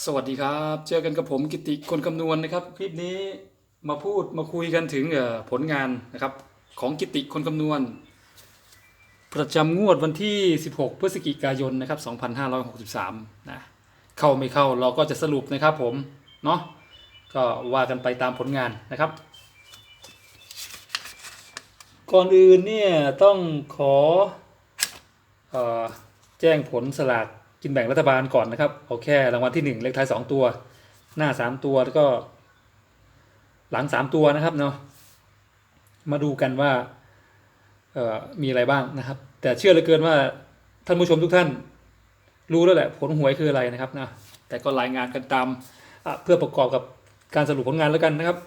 สวัสดีครับ เจอกันกับผมกิติคนคำนวณนะครับ คลิปนี้มาพูดมาคุยกันถึงเอ่อผลงานนะครับ ของกิติคนคำนวณ ประจำงวดวันที่ 16 พฤศจิกายนนะครับ 2563 นะ เข้าไม่เข้าเราก็จะสรุปนะครับผม เนาะก็ว่ากันไปตามผลงานนะครับ ก่อนอื่นเนี่ยต้องขอออแจ้งผลสลาก กินแบ่งรัฐบาลก่อนนะครับ เอาแค่รางวัลที่หนึ่งเลขท้ายสองตัว หน้าสามตัวแล้วก็ หลังสามตัวนะครับเนาะมาดูกันว่ามีอะไรบ้างนะครับ แต่เชื่อเหลือเกินว่าท่านผู้ชมทุกท่าน รู้แล้วแหละผลหวยคืออะไรนะครับนะแต่ก็รายงานกันตามเพื่อประกอบกับการสรุปผลงานแล้วกันนะครับ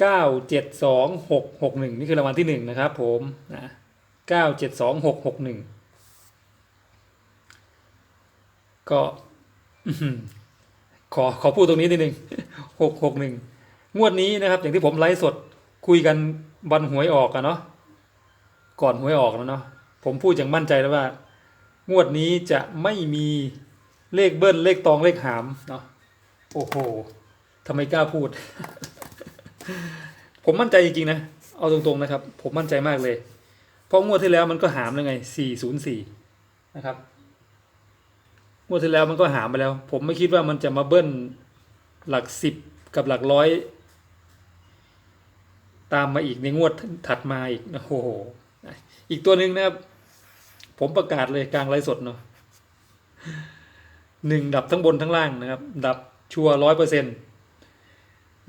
เก้าเจ็ดสองหกหกหนึ่งนี่คือรางวัลที่หนึ่งนะครับผมนะเก็ขอขอพูดตรงนี้นิดนึงหกหกหนึ่งงวดนี้นะครับ อย่างที่ผมไลฟ์สดคุยกันวันหวยออกอะเนาะก่อนหวยออกแล้วเนาะผมพูดอย่างมั่นใจแล้วว่า งวดนี้จะไม่มีเลขเบิ้ลเลขตองเลขหามเนาะโอ้โหทำไมกล้าพูด ผมมั่นใจจริงๆนะ เอาตรงๆนะครับ ผมมั่นใจมากเลย เพราะงวดที่แล้วมันก็หามแล้วไง 404 นะครับ วดที่แล้วมันก็หามไปแล้ว ผมไม่คิดว่ามันจะมาเบิ้ลหลักสิบกับหลักร้อย ตามมาอีกในงวดถัดมาอีกโอ้โหอีกตัวหนึ่งนะครับ ผมประกาศเลยกลางไลฟ์สดเนาะหนึ่งดับทั้งบนทั้งล่างนะครับ ดับชัวร้อยเปอร์เซ็นต์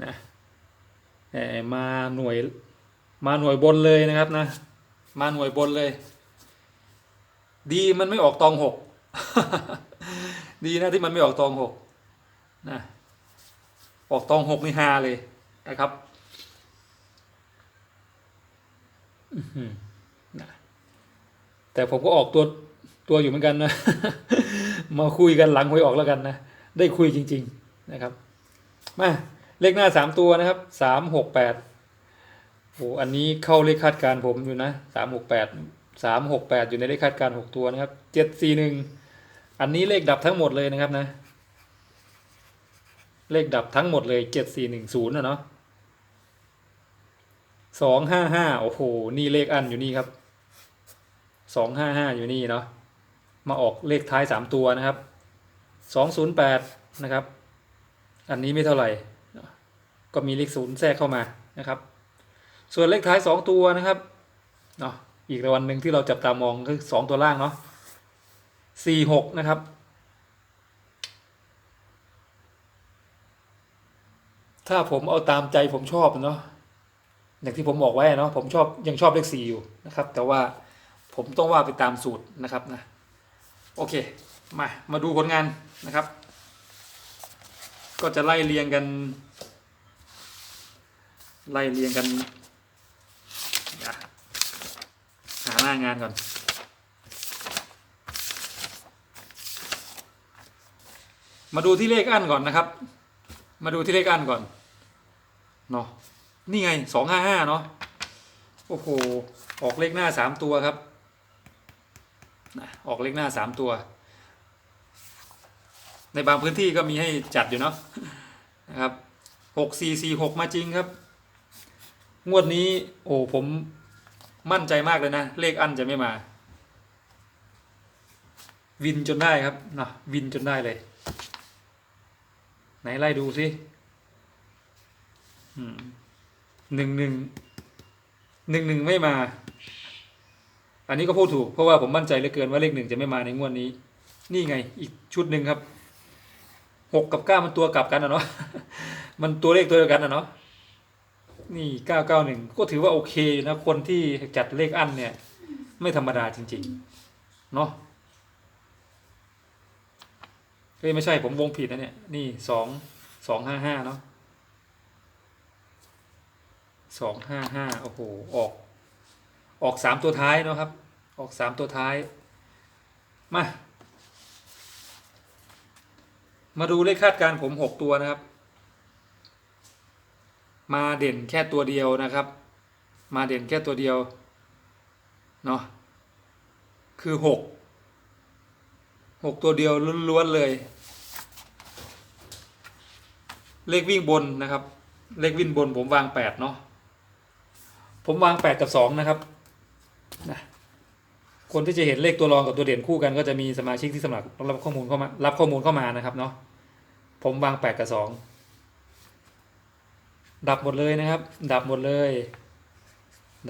นะมาหน่วยมาหน่วยบนเลยนะครับนะ มาหน่วยบนเลย ดีมันไม่ออกตองหก ดีนะที่มันไม่ออกตองหกนะออกตองหกนี่ฮาเลยนะครับนะแต่ผมก็ออกตัวตัวอยู่เหมือนกันนะ มาคุยกันหลังหวยออกแล้วกันนะ ได้คุยจริง ๆนะครับ มาเลขหน้าสามตัวนะครับสามหกแปดโอ้อันนี้เข้าเลขคาดการณ์ผมอยู่นะสามหกแปดสามหกแปดอยู่ในเลขคาดการณ์หกตัวนะครับเจ็ดสี่หนึ่ง อันนี้เลขดับทั้งหมดเลยนะครับนะ เลขดับทั้งหมดเลยเจ็ดสี่หนึ่งศูนย์นะเนาะสองห้าห้าโอ้โห นี่เลขอันอยู่นี่ครับสองห้าห้าอยู่นี่เนาะมาออกเลขท้ายสามตัวนะครับสองศูนย์แปดนะครับ อันนี้ไม่เท่าไหร่ ก็มีเลขศูนย์แทรกเข้ามานะครับ ส่วนเลขท้ายสองตัวนะครับเนาะอีกรางวัลหนึ่งที่เราจับตามองคือสองตัวล่างเนาะ สี่หกนะครับ ถ้าผมเอาตามใจผมชอบเนาะอย่างที่ผมบอกไว้เนาะผมชอบยังชอบเลขสี่อยู่นะครับ แต่ว่าผมต้องว่าไปตามสูตรนะครับนะโอเค มามาดูผลงานนะครับ ก็จะไล่เรียงกัน ไล่เรียงกันหาหน้างานก่อน มาดูที่เลขอันก่อนนะครับ มาดูที่เลขอันก่อนเนาะนี่ไงสองห้าห้าเนาะโอ้โหออกเลขหน้าสามตัวครับออกเลขหน้าสามตัว ในบางพื้นที่ก็มีให้จัดอยู่เนาะนะครับหกสี่สี่หกมาจริงครับ งวดนี้โอ้ผมมั่นใจมากเลยนะ เลขอันจะไม่มา วินจนได้ครับนะวินจนได้เลย ไหนไล่ดูสิหนึ่งหนึ่งหนึ่งหนึ่งไม่มา อันนี้ก็พูดถูกเพราะว่าผมมั่นใจเหลือเกินว่าเลขหนึ่งจะไม่มาในงวดนี้ นี่ไงอีกชุดหนึ่งครับหกกับเก้ามันตัวกลับกันอะเนาะมันตัวเลขตัวเดียวกันอะเนาะนี่เก้าเก้าหนึ่งก็ถือว่าโอเคนะคนที่จัดเลขอันเนี่ย ไม่ธรรมดาจริง ๆ เนาะเฮ้ยไม่ใช่ผมวงผิดนะเนี่ยนี่สองสองห้าห้าเนาะสองห้าห้าโอ้โหออก ออกสามตัวท้ายเนาะครับ ออกสามตัวท้าย มา มาดูเลขคาดการ์ผมหกตัวนะครับ มาเด่นแค่ตัวเดียวนะครับ มาเด่นแค่ตัวเดียวเนาะคือหกหกตัวเดียวล้วนๆเลย เลขวิ่งบนนะครับ เลขวิ่งบนผมวางแปดเนาะผมวางแปดกับสองนะครับนะคนที่จะเห็นเลขตัวรองกับตัวเด่นคู่กัน ก็จะมีสมาชิกที่สมัครรับข้อมูลเข้ามารับข้อมูลเข้ามานะครับเนาะผมวางแปดกับสองดับหมดเลยนะครับ ดับหมดเลย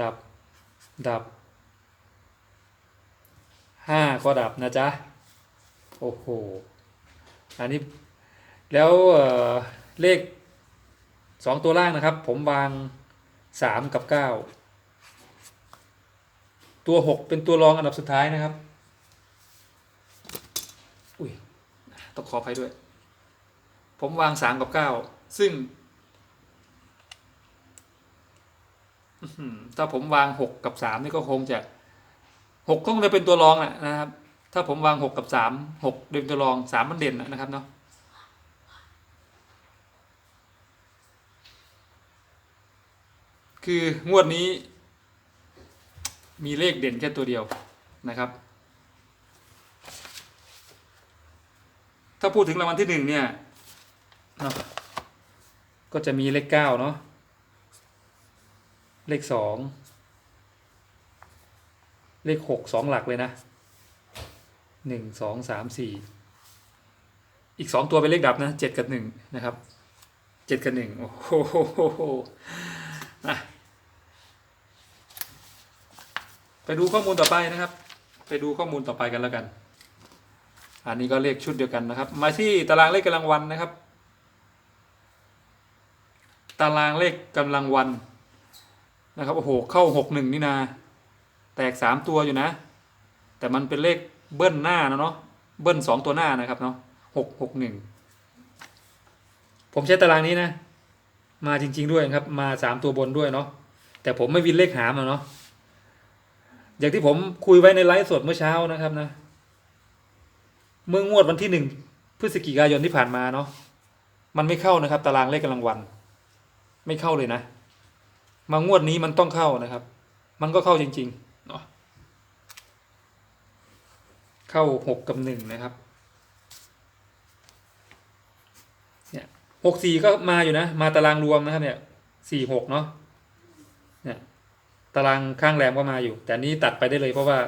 ดับ ดับห้าก็ดับนะจ๊ะ โอ้โห อันนี้ แล้ว เลขสองตัวล่างนะครับ ผมวางสามกับเก้าตัวหกเป็นตัวรองอันดับสุดท้ายนะครับ อุ้ยต้องขออภัยด้วย ผมวางสามกับเก้าซึ่ง ถ้าผมวางหกกับสามนี่ก็คงจะหกก็คงจะเป็นตัวรองแหละนะครับ ถ้าผมวางหกกับสามหกเป็นตัวรองสามมันเด่นนะครับเนาะ คืองวดนี้ มีเลขเด่นแค่ตัวเดียวนะครับ ถ้าพูดถึงรางวัลที่หนึ่งเนี่ยก็จะมีเลขเก้าเนาะเลขสองเลขหกสองหลักเลยนะหนึ่งสองสามสี่อีกสองตัวเป็นเลขดับนะเจ็ดกับหนึ่งนะครับเจ็ดกับหนึ่งโอ้โหอะ ไปดูข้อมูลต่อไปนะครับ ไปดูข้อมูลต่อไปกันแล้วกัน อันนี้ก็เลขชุดเดียวกันนะครับ มาที่ตารางเลขกำลังวันนะครับ ตารางเลขกำลังวันนะครับโอ้โหเข้าหกหนึ่งนี่นา แตกสามตัวอยู่นะ แต่มันเป็นเลขเบิ้ลหน้านะเนาะเบิ้ลสองตัวหน้านะครับเนาะหกหกหนึ่งผมใช้ตารางนี้นะ มาจริง ๆด้วยครับ มาสามตัวบนด้วยเนาะแต่ผมไม่วินเลขหามอะเนาะ อย่างที่ผมคุยไว้ในไลฟ์สดเมื่อเช้านะครับนะ เมื่องวดวันที่หนึ่งพฤศจิกายนที่ผ่านมาเนาะมันไม่เข้านะครับ ตารางเลขกำลังวัน ไม่เข้าเลยนะ มางวดนี้มันต้องเข้านะครับ มันก็เข้าจริงๆเนาะเข้าหกกับหนึ่งนะครับเนี่ยหกสี่ก็มาอยู่นะ มาตารางรวมนะครับเนี่ยสี่หกเนาะ ตารางข้างแรมก็มาอยู่ แต่นี้ตัดไปได้เลยเพราะว่า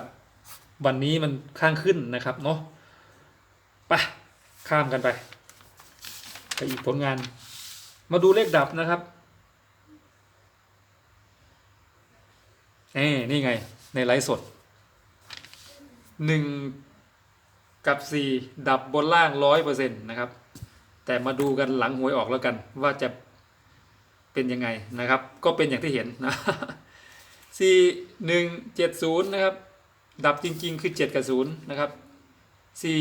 วันนี้มันข้างขึ้นนะครับเนาะไปข้ามกันไปไปอีกผลงาน มาดูเลขดับนะครับเอ้นี่ไง ในไลฟ์สดหนึ่งกับสี่ดับบนล่างร้อยเปอร์เซ็นต์นะครับ แต่มาดูกันหลังหวยออกแล้วกัน ว่าจะเป็นยังไงนะครับ ก็เป็นอย่างที่เห็นนะ สี่หนึ่งเจ็ดศูนย์นะครับ ดับจริงๆ คือเจ็ดกับศูนย์นะครับสี่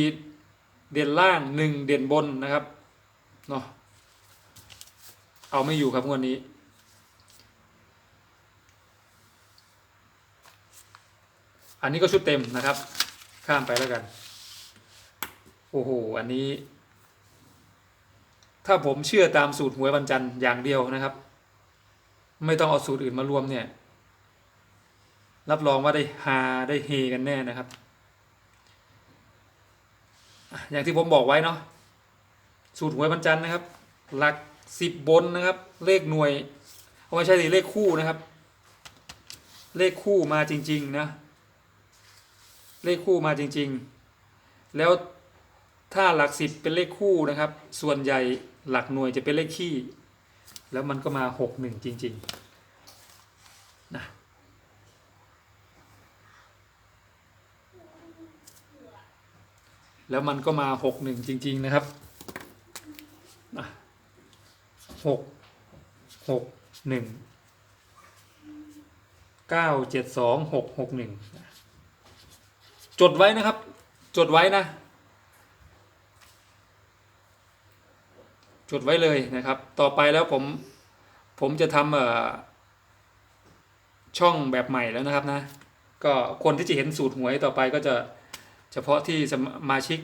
เด่นล่างหนึ่งเด่นบนนะครับเนาะเอาไม่อยู่ครับงวดนี้อันนี้ก็ชุดเต็มนะครับ ข้ามไปแล้วกัน โอ้โห อันนี้ ถ้าผมเชื่อตามสูตรหวยวันจันอย่างเดียวนะครับ ไม่ต้องเอาสูตรอื่นมารวมเนี่ย รับรองว่าได้ฮาได้เฮกันแน่นะครับ อย่างที่ผมบอกไว้เนาะสูตรหวยวันจันนะครับ หลักสิบบนนะครับ เลขหน่วยเอาไม่ใช่สิเลขคู่นะครับ เลขคู่มาจริง ๆ นะ เลขคู่มาจริง ๆ แล้วถ้าหลักสิบเป็นเลขคู่นะครับ ส่วนใหญ่หลักหน่วยจะเป็นเลขคี่แล้วมันก็มาหกหนึ่งจริง ๆ แล้วมันก็มาหกหนึ่งจริง ๆ นะครับหกหกหนึ่งเก้าเจ็ดสองหกหกหนึ่งจดไว้นะครับ จดไว้นะ จดไว้เลยนะครับ ต่อไปแล้วผมผมจะทำเอ่อช่องแบบใหม่แล้วนะครับนะ ก็คนที่จะเห็นสูตรหวยต่อไปก็จะ เฉพาะที่สมาชิก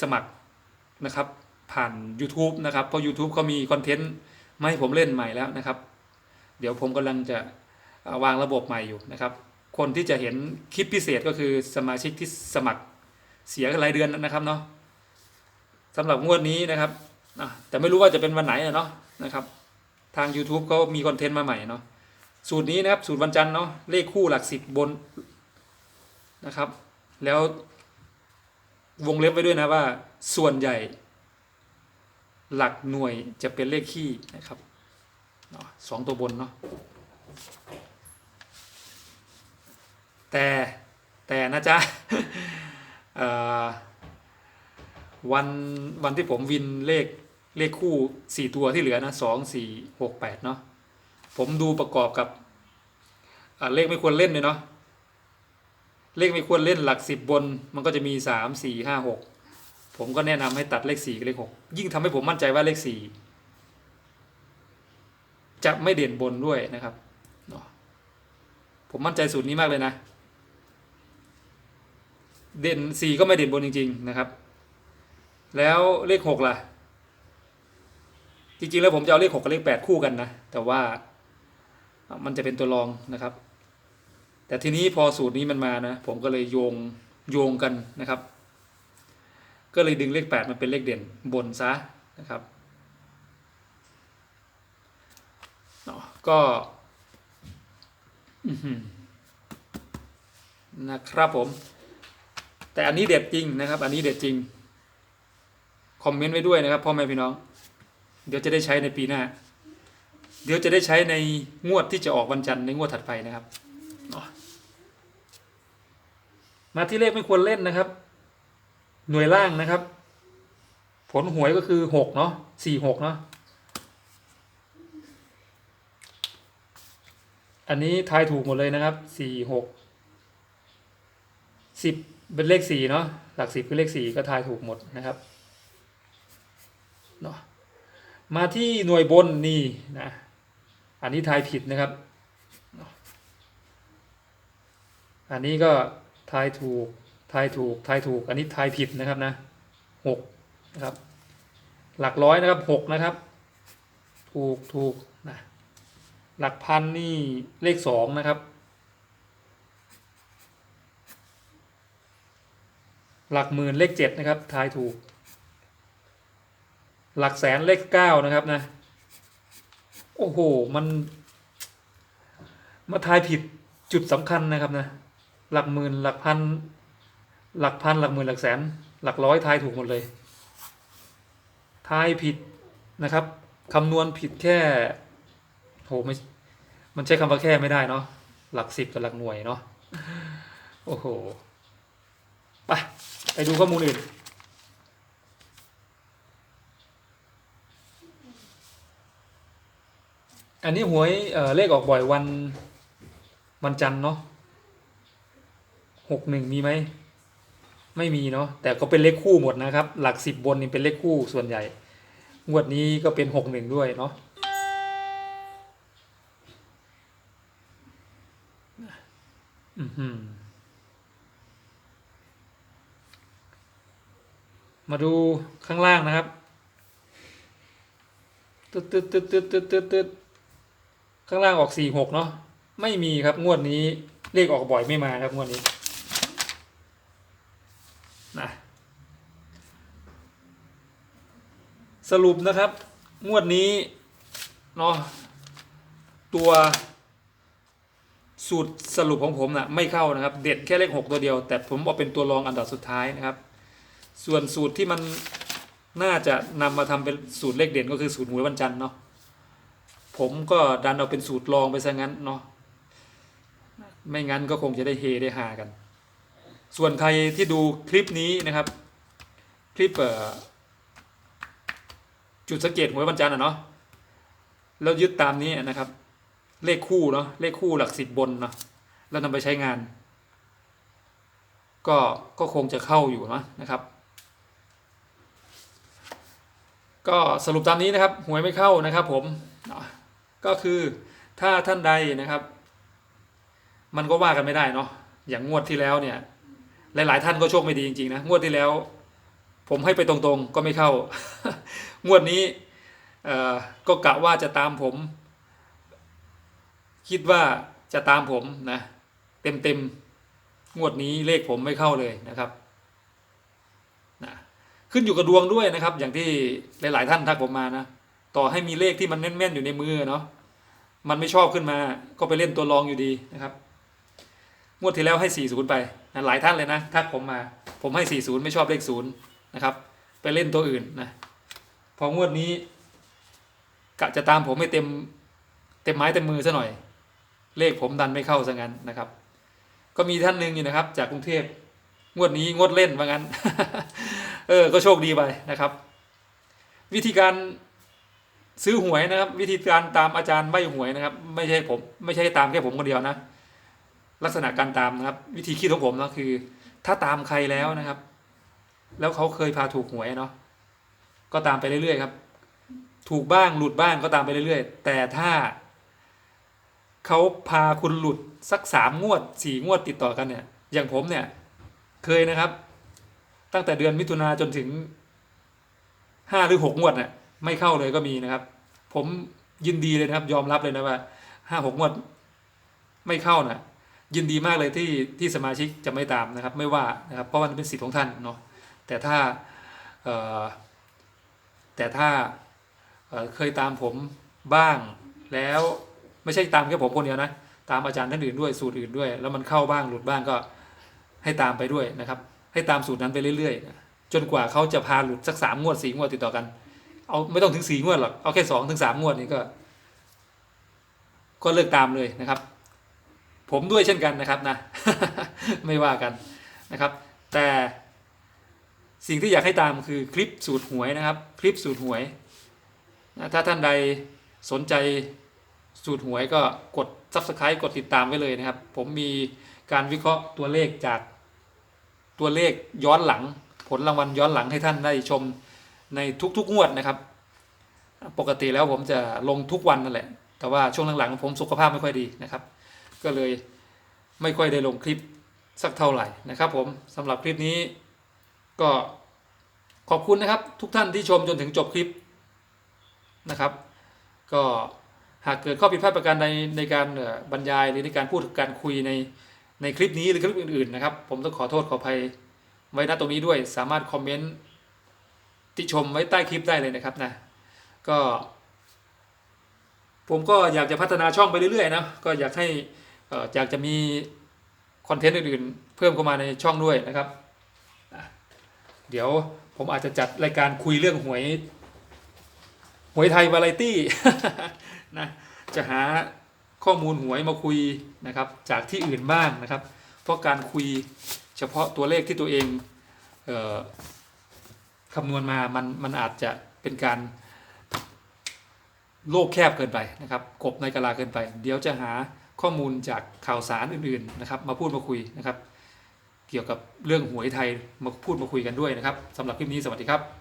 สมัครนะครับ ผ่าน YouTube นะครับ เพราะ YouTube เขามีคอนเทนต์มาให้ผมเล่นใหม่แล้วนะครับ เดี๋ยวผมกำลังจะวางระบบใหม่อยู่นะครับ คนที่จะเห็นคลิปพิเศษก็คือสมาชิกที่สมัครเสียรายเดือนนะครับเนาะสำหรับงวดนี้นะครับแต่ไม่รู้ว่าจะเป็นวันไหนเนาะนะครับ ทาง YouTube เขามีคอนเทนต์มาใหม่เนาะสูตรนี้นะครับ สูตรวันจันทร์เนาะเลขคู่หลักสิบบนนะครับ แล้ว วงเล็บไว้ด้วยนะว่า ส่วนใหญ่ หลักหน่วยจะเป็นเลขคี่นะครับสองตัวบนเนาะแต่แต่นะจ๊ะวันวันที่ผมวินเลขเลขคู่สี่ตัวที่เหลือนะสองสี่หกแปดเนาะผมดูประกอบกับเลขไม่ควรเล่นเลยเนาะ เลขไม่ควรเล่นหลักสิบบน มันก็จะมีสามสี่ห้าหกผมก็แนะนำให้ตัดเลขสี่กับเลขหกยิ่งทำให้ผมมั่นใจว่าเลขสี่จะไม่เด่นบนด้วยนะครับผมมั่นใจสูตรนี้มากเลยนะ เด่นสี่ก็ไม่เด่นบนจริง ๆนะครับ แล้วเลขหกล่ะ จริงๆแล้วผมจะเอาเลขหกกับเลขแปดคู่กันนะ แต่ว่ามันจะเป็นตัวรองนะครับ แต่ทีนี้พอสูตรนี้มันมานะ ผมก็เลยโยงโยงกันนะครับ ก็เลยดึงเลขแปดมันเป็นเลขเด่นบนซะนะครับก็นะครับผม แต่อันนี้เด็ดจริงนะครับ อันนี้เด็ดจริง คอมเมนต์ไว้ด้วยนะครับพ่อแม่พี่น้อง เดี๋ยวจะได้ใช้ในปีหน้า เดี๋ยวจะได้ใช้ในงวดที่จะออกวันจันทร์ในงวดถัดไปนะครับ มาที่เลขไม่ควรเล่นนะครับ หน่วยล่างนะครับ ผลหวยก็คือหกเนาะสี่หกเนาะอันนี้ทายถูกหมดเลยนะครับสี่หกสิบเป็นเลขสี่เนาะหลักสิบคือเลขสี่ก็ทายถูกหมดนะครับเนาะมาที่หน่วยบนนี่นะอันนี้ทายผิดนะครับ อันนี้ก็ ทายถูก ทายถูก ทายถูก อันนี้ทายผิดนะครับนะหกนะครับ หลักร้อยนะครับหกนะครับ ถูกถูกนะหลักพันนี่เลขสองนะครับ หลักหมื่นเลขเจ็ดนะครับ ทายถูก หลักแสนเลขเก้านะครับนะ โอ้โห มัน มาทายผิดจุดสำคัญนะครับนะ หลักหมื่นหลักพันหลักพันหลักหมื่นหลักแสน หลักร้อยทายถูกหมดเลย ทายผิดนะครับคำนวณผิดแค่โหไม่มันใช้คำว่าแค่ไม่ได้เนาะหลักสิบกับหลักหน่วยเนาะโอ้โหไปไปดูข้อมูลอื่นอันนี้หวยเเลขออกบ่อยวันวันจันทร์เนาะ หกหนึ่งมีไหมไม่มีเนาะแต่ก็เป็นเลขคู่หมดนะครับ หลักสิบบนนี่เป็นเลขคู่ส่วนใหญ่ งวดนี้ก็เป็นหกหนึ่งด้วยเนาะอือหือมาดูข้างล่างนะครับตึ๊ดตึ๊ดตึ๊ดตึ๊ดตึ๊ดตึ๊ดตึ๊ดข้างล่างออกสี่หกเนาะไม่มีครับงวดนี้เลขออกบ่อยไม่มาครับงวดนี้ นะสรุปนะครับ งวดนี้เนาะตัวสูตรสรุปของผมนะ่ะไม่เข้านะครับ เด็ดแค่เลขหกตัวเดียว แต่ผมเอาเป็นตัวรองอันดับสุดท้ายนะครับ ส่วนสูตรที่มันน่าจะนำมาทำเป็นสูตรเลขเด่นก็คือสูตรหวยวันจันทร์เนาะผมก็ดันเอาเป็นสูตรรองไปซะงั้นเนาะไม่งั้นก็คงจะได้เฮได้หากัน ส่วนใครที่ดูคลิปนี้นะครับ คลิปจุดสังเกตหวยวันจันทร์อะเนาะแล้วยึดตามนี้นะครับ เลขคู่เนาะเลขคู่หลักสิบบนเนาะแล้วนำไปใช้งาน ก็ก็คงจะเข้าอยู่นะนะครับ ก็สรุปตามนี้นะครับหวยไม่เข้านะครับ ผมก็คือถ้าท่านใดนะครับ มันก็ว่ากันไม่ได้เนาะอย่างงวดที่แล้วเนี่ย หลายๆ ท่านก็โชคไม่ดีจริงๆนะงวดที่แล้ว ผมให้ไปตรงๆก็ไม่เข้า งวดนี้ก็กะว่าจะตามผม คิดว่าจะตามผมนะ เต็มเต็มๆงวดนี้เลขผมไม่เข้าเลยนะครับนะขึ้นอยู่กับดวงด้วยนะครับ อย่างที่หลาย ๆ ท่านทักผมมานะต่อให้มีเลขที่มันแม่นๆอยู่ในมือเนาะมันไม่ชอบขึ้นมา ก็ไปเล่นตัวรองอยู่ดีนะครับงวดที่แล้วให้ 40 ไป นะหลายท่านเลยนะทักผมมา ผมให้ 40 ไม่ชอบเลขศูนย์นะครับ ไปเล่นตัวอื่นนะ พองวดนี้กะจะตามผมให้เต็มเต็มไม้เต็มมือซะหน่อย เลขผมดันไม่เข้าซะงั้นนะครับ ก็มีท่านหนึ่งอยู่นะครับ จากกรุงเทพงวดนี้งดเล่นว่างั้น เออ ก็โชคดีไปนะครับ วิธีการซื้อหวยนะครับ วิธีการตามอาจารย์ใบหวยนะครับ ไม่ใช่ผม ไม่ใช่ตามแค่ผมคนเดียวนะ ลักษณะการตามนะครับ วิธีคิดของผมนะคือ ถ้าตามใครแล้วนะครับ แล้วเขาเคยพาถูกหวยเนาะก็ตามไปเรื่อยๆครับ ถูกบ้างหลุดบ้างก็ตามไปเรื่อยๆ แต่ถ้าเขาพาคุณหลุดสักสามงวดสี่งวดติดต่อกันเนี่ย อย่างผมเนี่ย เคยนะครับ ตั้งแต่เดือนมิถุนาจนถึงห้าหรือหกงวดเนี่ยไม่เข้าเลยก็มีนะครับ ผมยินดีเลยนะครับ ยอมรับเลยนะว่าห้าหกงวด ไม่เข้านะ ยินดีมากเลยที่ที่สมาชิกจะไม่ตามนะครับ ไม่ว่านะครับเพราะมันเป็นสิทธิ์ของท่านเนาะแต่ถ้าแต่ถ้าเเคยตามผมบ้างแล้วไม่ใช่ตามแค่ผมคนเดียวนะตามอาจารย์ท่านอื่นด้วยสูตรอื่นด้วย แล้วมันเข้าบ้างหลุดบ้างก็ให้ตามไปด้วยนะครับ ให้ตามสูตรนั้นไปเรื่อยๆ จนกว่าเขาจะพาหลุดสักสามงวดสี่งวดติดต่อกัน เอาไม่ต้องถึงสี่งวดหรอกเอาแค่สองถึงสามงวดนี้ก็ ก็เลิกตามเลยนะครับ ผมด้วยเช่นกันนะครับนะ ไม่ว่ากันนะครับ แต่สิ่งที่อยากให้ตามคือคลิปสูตรหวยนะครับ คลิปสูตรหวยนะถ้าท่านใดสนใจสูตรหวยก็กด subscribe กดติดตามไว้เลยนะครับ ผมมีการวิเคราะห์ตัวเลขจากตัวเลขย้อนหลัง ผลรางวัลย้อนหลังให้ท่านได้ชมในทุกๆงวดนะครับ ปกติแล้วผมจะลงทุกวันนั่นแหละ แต่ว่าช่วงหลังๆผมสุขภาพไม่ค่อยดีนะครับ ก็เลยไม่ค่อยได้ลงคลิปสักเท่าไหร่นะครับผมสำหรับคลิปนี้ก็ขอบคุณนะครับทุกท่านที่ชมจนถึงจบคลิปนะครับ ก็หากเกิดข้อผิดพลาดประการใดในการบรรยายหรือในการพูดการคุยในในคลิปนี้หรือคลิปอื่นๆนะครับ ผมต้องขอโทษขออภัยไว้ณตรงนี้ด้วยสามารถคอมเมนต์ติชมไว้ใต้คลิปได้เลยนะครับนะก็ ผมก็อยากจะพัฒนาช่องไปเรื่อยๆนะก็อยากให้ อยากจะมีคอนเทนต์อื่นๆเพิ่มเข้ามาในช่องด้วยนะครับ เดี๋ยวผมอาจจะจัดรายการคุยเรื่องหวย หวยไทยวาไรตี้นะจะหาข้อมูลหวยมาคุยนะครับ จากที่อื่นบ้างนะครับ เพราะการคุยเฉพาะตัวเลขที่ตัวเองเออคำนวณมามันมันอาจจะเป็นการโลกแคบเกินไปนะครับกบในกะลาเกินไป เดี๋ยวจะหา ข้อมูลจากข่าวสารอื่นๆนะครับ มาพูดมาคุยนะครับ เกี่ยวกับเรื่องหวยไทยมาพูดมาคุยกันด้วยนะครับสำหรับคลิปนี้สวัสดีครับ